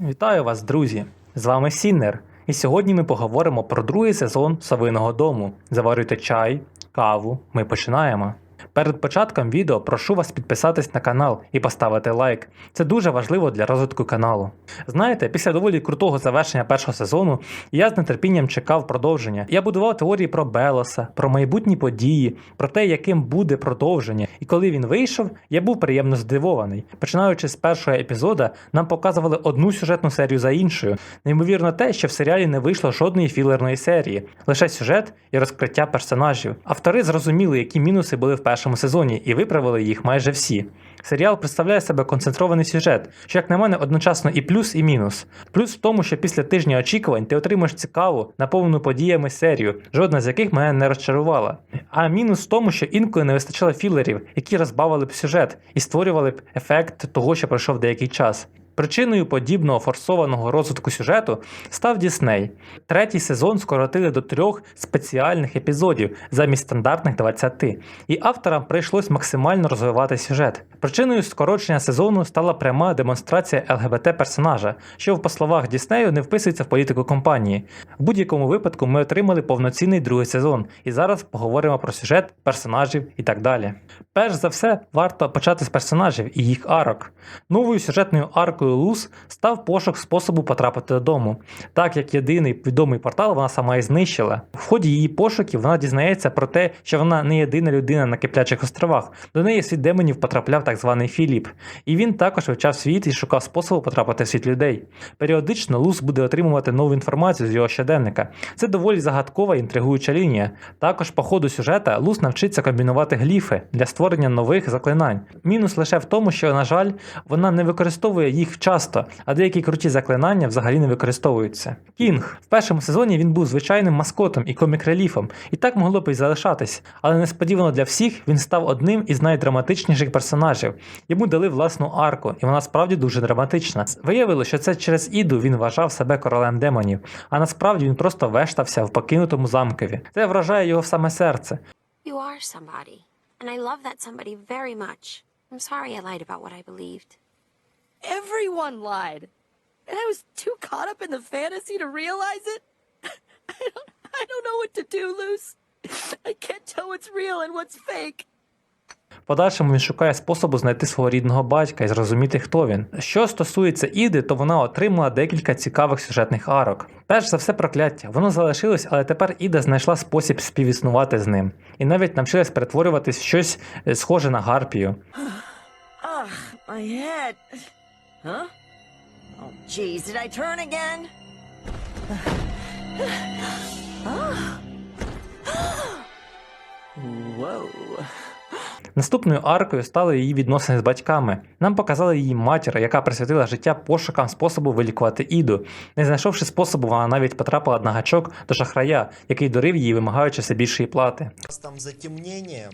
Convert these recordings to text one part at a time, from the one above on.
Вітаю вас, друзі! З вами Сіннер. І сьогодні ми поговоримо про другий сезон Совиного дому. Заварюйте чай, каву. Ми починаємо. Перед початком відео прошу вас підписатись на канал і поставити лайк. Це дуже важливо для розвитку каналу. Знаєте, після доволі крутого завершення першого сезону я з нетерпінням чекав продовження. Я будував теорії про Белоса, про майбутні події, про те, яким буде продовження. І коли він вийшов, я був приємно здивований. Починаючи з першого епізода, нам показували одну сюжетну серію за іншою. Неймовірно те, що в серіалі не вийшло жодної філерної серії, лише сюжет і розкриття персонажів. Автори зрозуміли, які мінуси були в першому сезоні, і виправили їх майже всі. Серіал представляє себе концентрований сюжет, що, як на мене, одночасно і плюс, і мінус. Плюс в тому, що після тижня очікувань ти отримаєш цікаву, наповнену подіями серію, жодна з яких мене не розчарувала. А мінус в тому, що інколи не вистачало філерів, які розбавили б сюжет і створювали б ефект того, що пройшов деякий час. Причиною подібного форсованого розвитку сюжету став Дісней. Третій сезон скоротили до трьох спеціальних епізодів замість стандартних 20, і авторам прийшлось максимально розвивати сюжет. Причиною скорочення сезону стала пряма демонстрація ЛГБТ-персонажа, що, по словах Діснею, не вписується в політику компанії. В будь-якому випадку ми отримали повноцінний другий сезон, і зараз поговоримо про сюжет, персонажів і так далі. Перш за все, варто почати з персонажів і їх арок. Новою сюжетною аркою Луз став пошук способу потрапити додому. Так як єдиний відомий портал вона сама і знищила. В ході її пошуків вона дізнається про те, що вона не єдина людина на киплячих островах. До неї світ демонів потрапляв так званий Філіп. І він також вивчав світ і шукав способу потрапити в світ людей. Періодично Луз буде отримувати нову інформацію з його щоденника. Це доволі загадкова і інтригуюча лінія. Також по ходу сюжета Луз навчиться комбінувати гліфи для створення нових заклинань. Мінус лише в тому, що, на жаль, вона не використовує їх часто, а деякі круті заклинання взагалі не використовуються. Кінг в першому сезоні він був звичайним маскотом і комік-реліфом, і так могло б і залишатись, але несподівано для всіх він став одним із найдраматичніших персонажів. Йому дали власну арку, і вона справді дуже драматична. Виявилося, що це через Іду він вважав себе королем демонів, а насправді він просто вештався в покинутому замкові. Це вражає його в саме серце. You are somebody, and I love that somebody very much. I'm sorry I lied about what I believed. Everyone lied. And I was too caught up in the fantasy to realize it. I don't, I don't know what to do, Luce. I can't tell what's real and what's fake. Подальшому він шукає способу знайти свого рідного батька і зрозуміти, хто він. Що стосується Іди, то вона отримала декілька цікавих сюжетних арок. Перш за все прокляття, воно залишилось, але тепер Іда знайшла спосіб співіснувати з ним, і навіть навчилась перетворюватись в щось е, схоже на гарпію. My head. Huh? Oh, jeez, did I turn again? Whoa. Наступною аркою стали її відносини з батьками. Нам показали її матір, яка присвятила життя пошукам способу вилікувати Іду. Не знайшовши способу, вона навіть потрапила на гачок до шахрая, який дурив її, вимагаючи все більшої плати. У вас там затемнение,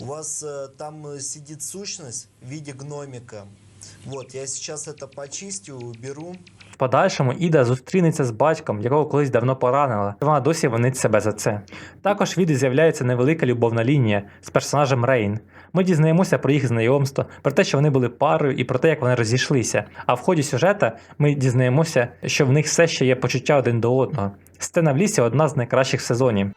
у вас э, там э, сидит сущность в виде гномика. Вот, я сейчас это почистю, уберу. В подальшому Іда зустрінеться з батьком, якого колись давно поранила, і вона досі винить себе за це. Також в Іди з'являється невелика любовна лінія з персонажем Рейн. Ми дізнаємося про їх знайомство, про те, що вони були парою, і про те, як вони розійшлися. А в ході сюжета ми дізнаємося, що в них все ще є почуття один до одного. Сцена в лісі одна з найкращих сезонів.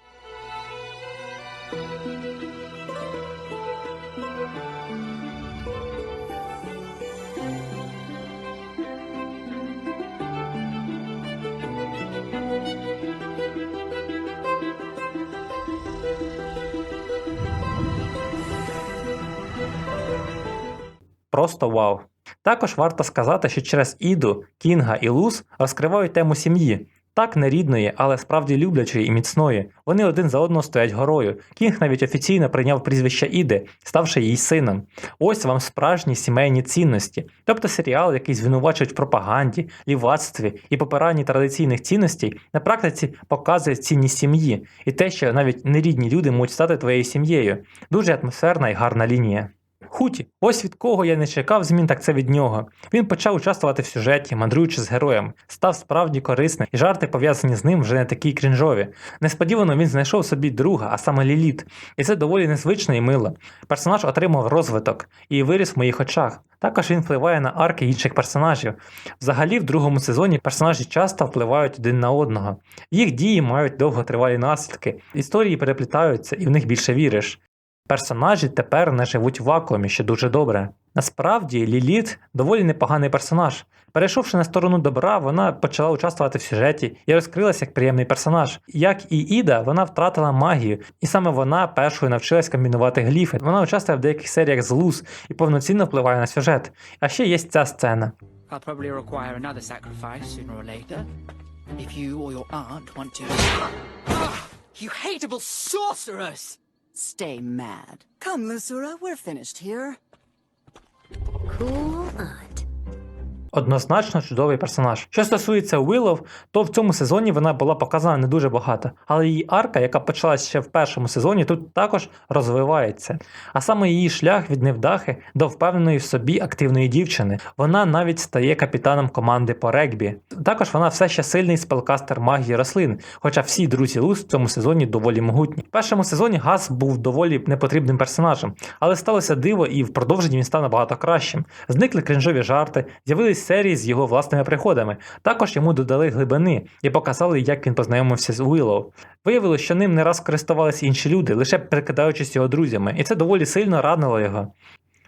Просто вау. Також варто сказати, що через Іду, Кінга і Луз розкривають тему сім'ї. Так нерідної, але справді люблячої і міцної. Вони один за одного стоять горою. Кінг навіть офіційно прийняв прізвище Іди, ставши її сином. Ось вам справжні сімейні цінності. Тобто серіал, який звинувачують в пропаганді, лівацтві і попиранні традиційних цінностей, на практиці показує цінність сім'ї і те, що навіть нерідні люди можуть стати твоєю сім'єю. Дуже атмосферна і гарна лінія. Хуті, ось від кого я не чекав змін, так це від нього. Він почав участвувати в сюжеті, мандруючи з героєм, став справді корисним, і жарти пов'язані з ним вже не такі крінжові. Несподівано він знайшов собі друга, а саме Ліліт, і це доволі незвично і мило. Персонаж отримав розвиток і виріс в моїх очах. Також він впливає на арки інших персонажів. Взагалі, в другому сезоні персонажі часто впливають один на одного. Їх дії мають довготривалі наслідки, історії переплітаються і в них більше віриш. Персонажі тепер не живуть в вакуумі, що дуже добре. Насправді, Ліліт доволі непоганий персонаж. Перейшовши на сторону добра, вона почала участвувати в сюжеті і розкрилася як приємний персонаж. Як і Іда, вона втратила магію, і саме вона першою навчилась комбінувати гліфи. Вона участвує в деяких серіях з Луз і повноцінно впливає на сюжет. А ще є ця сцена. Ah, you hateable sorceress! Stay mad. Come, Lusura, we're finished here. Cool. Однозначно чудовий персонаж. Що стосується Уиллов, то в цьому сезоні вона була показана не дуже багато, але її арка, яка почалась ще в першому сезоні, тут також розвивається. А саме її шлях від невдахи до впевненої в собі активної дівчини. Вона навіть стає капітаном команди по регбі. Також вона все ще сильний спелкастер магії рослин, хоча всі друзі Луз в цьому сезоні доволі могутні. В першому сезоні Газ був доволі непотрібним персонажем, але сталося диво, і в продовженні він став набагато кращим. Зникли кринжові жарти, з'явились серії з його власними приходами. Також йому додали глибини і показали, як він познайомився з Уиллоу. Виявилося, що ним не раз користувалися інші люди, лише прикидаючись його друзями, і це доволі сильно ранило його.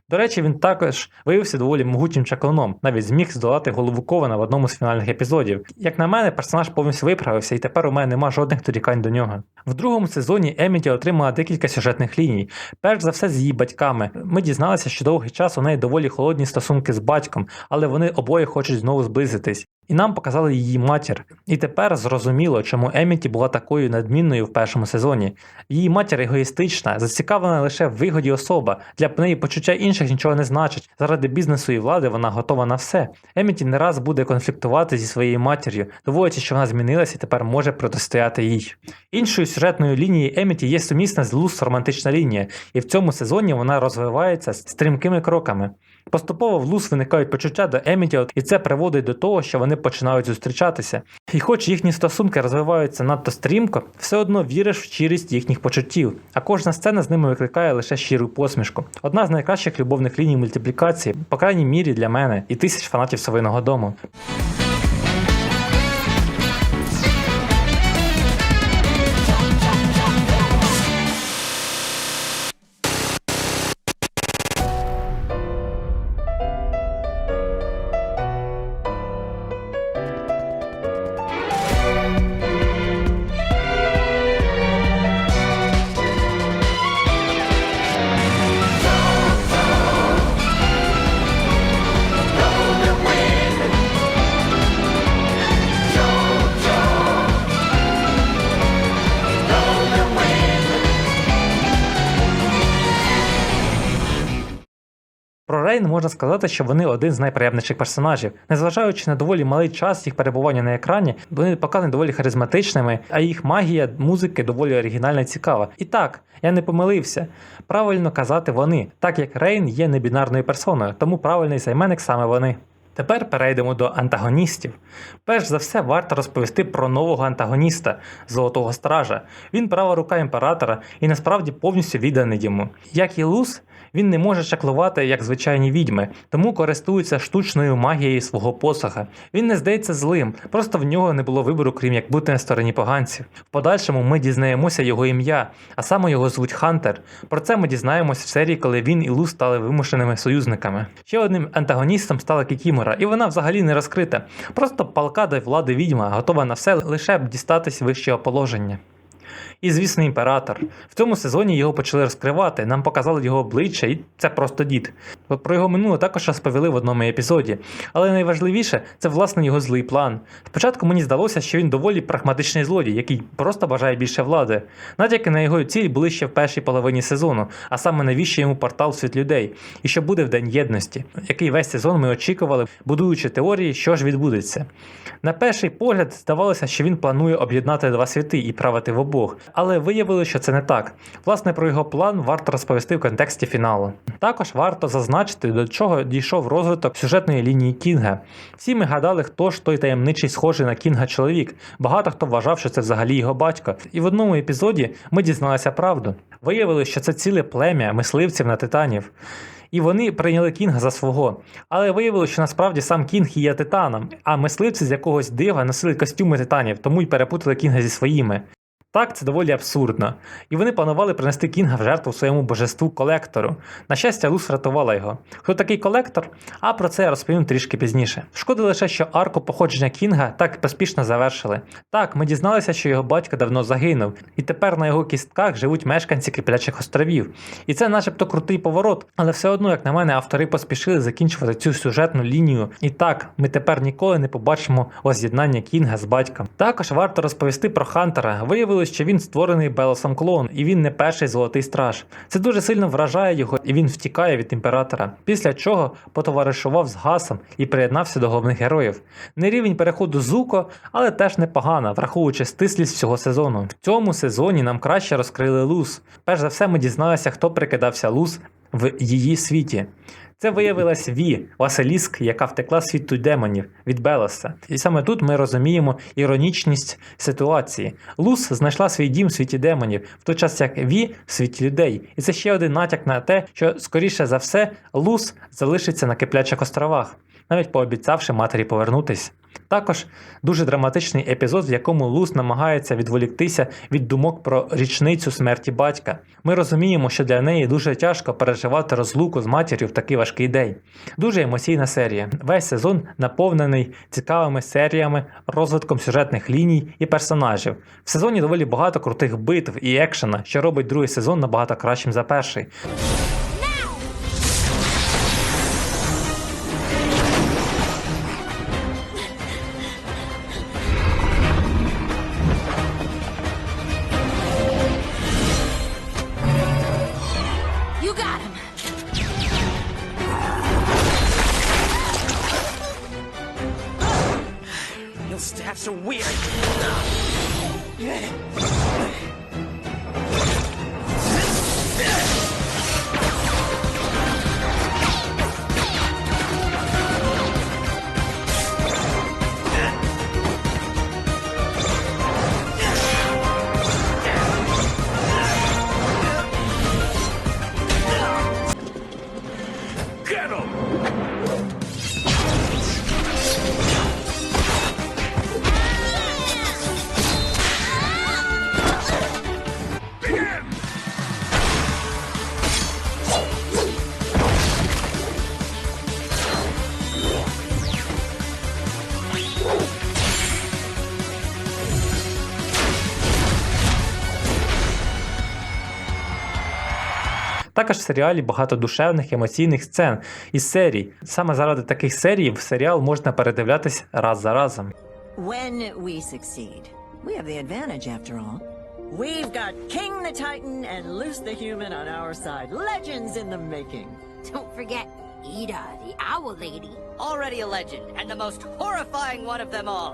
До речі, він також виявився доволі могутнім чаклуном, навіть зміг здолати голову Кована в одному з фінальних епізодів. Як на мене, персонаж повністю виправився, і тепер у мене нема жодних дорікань до нього. В другому сезоні Еміті отримала декілька сюжетних ліній. Перш за все з її батьками. Ми дізналися, що довгий час у неї доволі холодні стосунки з батьком, але вони обоє хочуть знову зблизитись. І нам показали її матір. І тепер зрозуміло, чому Еміті була такою надмінною в першому сезоні. Її матір егоїстична, зацікавлена лише в вигоді особа. Для неї почуття інших нічого не значить. Заради бізнесу і влади вона готова на все. Еміті не раз буде конфліктувати зі своєю матір'ю, доводячи, що вона змінилася і тепер може протистояти їй. Іншою сюжетною лінією Еміті є сумісна з Лус романтична лінія, і в цьому сезоні вона розвивається стрімкими кроками. Поступово в Лус виникають почуття до Еміті, і це приводить до того, що вони починають зустрічатися. І хоч їхні стосунки розвиваються надто стрімко, все одно віриш в щирість їхніх почуттів, а кожна сцена з ними викликає лише щиру посмішку. Одна з найкращих любовних ліній мультиплікації, по крайній мірі для мене і тисяч фанатів совиного дому. Можна сказати, що вони один з найприємніших персонажів. Незважаючи на доволі малий час їх перебування на екрані, вони показані доволі харизматичними, а їх магія музики доволі оригінальна і цікава. І так, я не помилився. Правильно казати вони, так як Рейн є небінарною персоною, тому правильний займенник саме вони. Тепер перейдемо до антагоністів. Перш за все, варто розповісти про нового антагоніста Золотого Стража. Він права рука імператора і насправді повністю відданий йому. Як і Лус, він не може чаклувати як звичайні відьми, тому користується штучною магією свого посоха. Він не здається злим, просто в нього не було вибору, крім як бути на стороні поганців. В подальшому ми дізнаємося його ім'я, а саме його звуть Хантер. Про це ми дізнаємось в серії, коли він і Лус стали вимушеними союзниками. Ще одним антагоністом стала Кікімора, і вона взагалі не розкрита. Просто палка до влади відьма, готова на все лише б дістатись вищого положення. І, звісно, імператор. В цьому сезоні його почали розкривати, нам показали його обличчя, і це просто дід. Про його минуле також розповіли в одному епізоді. Але найважливіше це власне його злий план. Спочатку мені здалося, що він доволі прагматичний злодій, який просто бажає більше влади. Натяки на його ціль були ще в першій половині сезону, а саме навіщо йому портал світ людей, і що буде в День єдності, який весь сезон ми очікували, будуючи теорії, що ж відбудеться. На перший погляд здавалося, що він планує об'єднати два світи і правити в обох. Але виявилося, що це не так. Власне, про його план варто розповісти в контексті фіналу. Також варто зазначити, до чого дійшов розвиток сюжетної лінії Кінга. Всі ми гадали, хто ж той таємничий схожий на Кінга чоловік. Багато хто вважав, що це взагалі його батько. І в одному епізоді ми дізналися правду. Виявилось, що це ціле плем'я мисливців на титанів. І вони прийняли Кінга за свого. Але виявилося, що насправді сам Кінг є титаном, а мисливці з якогось дива носили костюми титанів, тому й перепутали Кінга зі своїми. Так, це доволі абсурдно. І вони планували принести Кінга в жертву своєму божеству колектору. На щастя, Лус врятувала його. Хто такий колектор? А про це я розповім трішки пізніше. Шкода лише, що арку походження Кінга так поспішно завершили. Так, ми дізналися, що його батько давно загинув, і тепер на його кістках живуть мешканці Киплячих островів. І це начебто крутий поворот, але все одно, як на мене, автори поспішили закінчувати цю сюжетну лінію. І так, ми тепер ніколи не побачимо воз'єднання Кінга з батьком. Також варто розповісти про Хантера. Виявилось, що він створений Белосом клон, і він не перший золотий страж. Це дуже сильно вражає його, і він втікає від імператора. Після чого потоваришував з Гасом і приєднався до головних героїв. Не рівень переходу Зуко, але теж непогано, враховуючи стислість всього сезону. В цьому сезоні нам краще розкрили Лус. Перш за все, ми дізналися, хто прикидався Лус в її світі. Це виявилась Ві, Василіск, яка втекла з світу демонів від Белоса. І саме тут ми розуміємо іронічність ситуації. Лус знайшла свій дім в світі демонів, в той час як Ві в світі людей. І це ще один натяк на те, що скоріше за все Лус залишиться на киплячих островах, навіть пообіцявши матері повернутись. Також дуже драматичний епізод, в якому Лус намагається відволіктися від думок про річницю смерті батька. Ми розуміємо, що для неї дуже тяжко переживати розлуку з матір'ю в такий важкий день. Дуже емоційна серія. Весь сезон наповнений цікавими серіями, розвитком сюжетних ліній і персонажів. В сезоні доволі багато крутих битв і екшена, що робить другий сезон набагато кращим за перший. Також в серіалі багато душевних емоційних сцен із серій. Саме заради таких серій в серіал можна передивлятись раз за разом. When we succeed, we have the advantage after all. We've got King the Titan and Loose the Human on our side. Legends in the making. Don't forget Ida, the owl lady. Already a legend, and the most horrifying one of them all.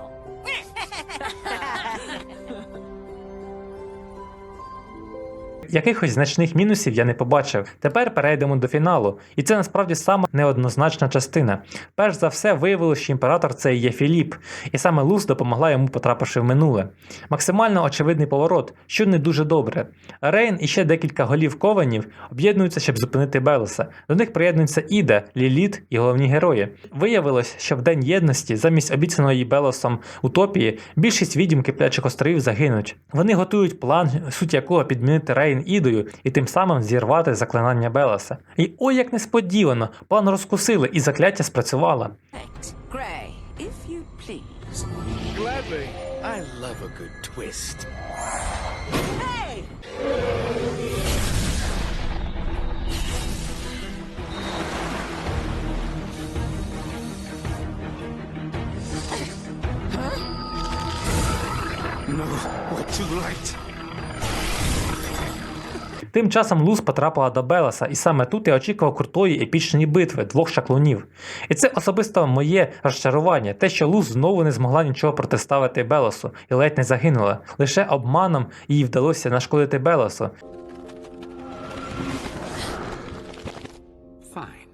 Якихось значних мінусів я не побачив. Тепер перейдемо до фіналу, і це насправді сама неоднозначна частина. Перш за все, виявилося, що імператор це і є Філіп, і саме Лус допомогла йому потрапивши в минуле. Максимально очевидний поворот, що не дуже добре. Рейн і ще декілька голів кованів об'єднуються, щоб зупинити Белоса. До них приєднуються Іда, Ліліт і головні герої. Виявилось, що в день єдності, замість обіцяної Белосом утопії, більшість відьм киплячих островів загинуть. Вони готують план, суть якого підмінити Рейн Ідою і тим самим зірвати заклинання Белоса. І ой, як несподівано, план розкусили і закляття спрацювало. Gray, if you please. Gladly. I love a good twist. Hey! No, we're too late. Тим часом Луз потрапила до Белоса, і саме тут я очікував крутої епічної битви двох шаклунів. І це особисто моє розчарування, те, що Луз знову не змогла нічого протиставити Белосу і ледь не загинула. Лише обманом їй вдалося нашкодити Белосу. Fine.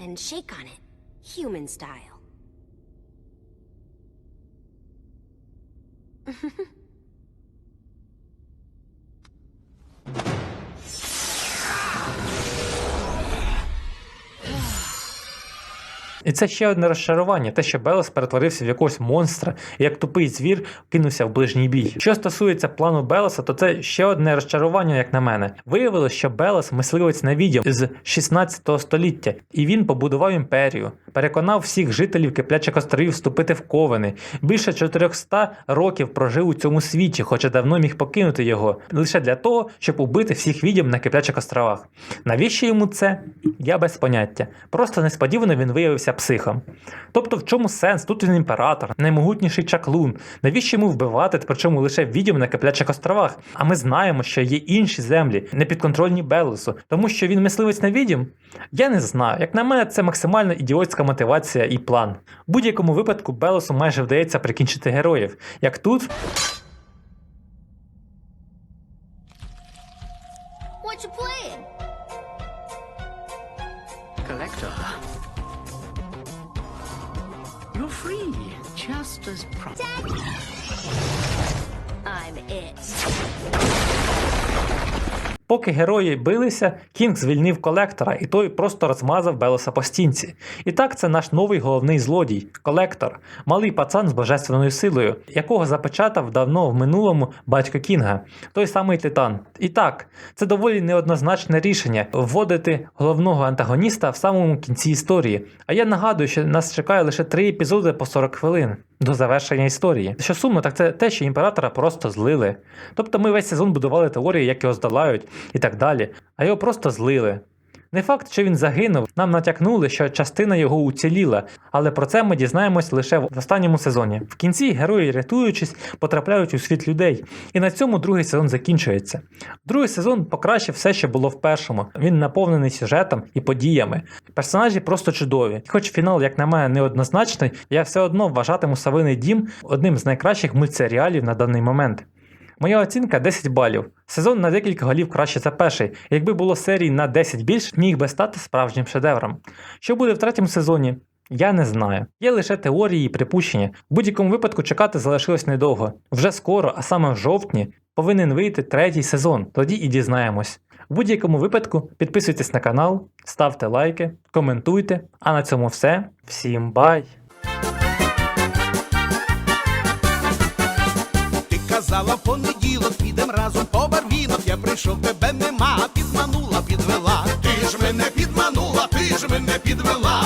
Then shake on it, human style. І це ще одне розчарування, те, що Белос перетворився в якогось монстра і як тупий звір кинувся в ближній бій. Що стосується плану Белоса, то це ще одне розчарування, як на мене. Виявилось, що Белос мисливець на відьом з 16 століття, і він побудував імперію, переконав всіх жителів киплячих островів вступити в ковени. Більше 400 років прожив у цьому світі, хоча давно міг покинути його, лише для того, щоб убити всіх відьом на киплячих островах. Навіщо йому це? Я без поняття. Просто несподівано він виявився психом. Тобто, в чому сенс? Тут він імператор, наймогутніший чаклун. Навіщо йому вбивати, причому лише відьом на киплячих островах? А ми знаємо, що є інші землі, непідконтрольні Белосу, тому що він мисливець на відьом? Я не знаю. Як на мене, це максимально ідіотська мотивація і план. В будь-якому випадку Белосу майже вдається прикінчити героїв. Як тут, it. Поки герої билися, Кінг звільнив колектора, і той просто розмазав Белоса по стінці. І так це наш новий головний злодій колектор, малий пацан з божественною силою, якого запечатав давно в минулому батько Кінга, той самий Титан. І так, це доволі неоднозначне рішення вводити головного антагоніста в самому кінці історії. А я нагадую, що нас чекає лише три епізоди по 40 хвилин. До завершення історії. Що сумно, так це те, що імператора просто злили. Тобто ми весь сезон будували теорії, як його здолають і так далі, а його просто злили. Не факт, що він загинув, нам натякнули, що частина його уціліла, але про це ми дізнаємось лише в останньому сезоні. В кінці герої, рятуючись, потрапляють у світ людей, і на цьому другий сезон закінчується. Другий сезон покращив все, що було в першому. Він наповнений сюжетом і подіями. Персонажі просто чудові. Хоч фінал, як на мене, неоднозначний, я все одно вважатиму Савиний дім одним з найкращих мультсеріалів на даний момент. Моя оцінка 10 балів. Сезон на декілька голів краще за перший. Якби було серій на 10 більш, міг би стати справжнім шедевром. Що буде в третьому сезоні? Я не знаю. Є лише теорії і припущення. В будь-якому випадку чекати залишилось недовго. Вже скоро, а саме в жовтні, повинен вийти третій сезон. Тоді і дізнаємось. В будь-якому випадку підписуйтесь на канал, ставте лайки, коментуйте. А на цьому все. Всім бай! сказала в понеділок, підем разом по барвінок. Я прийшов, тебе нема, підманула, підвела. Ти ж мене підманула, ти ж мене підвела.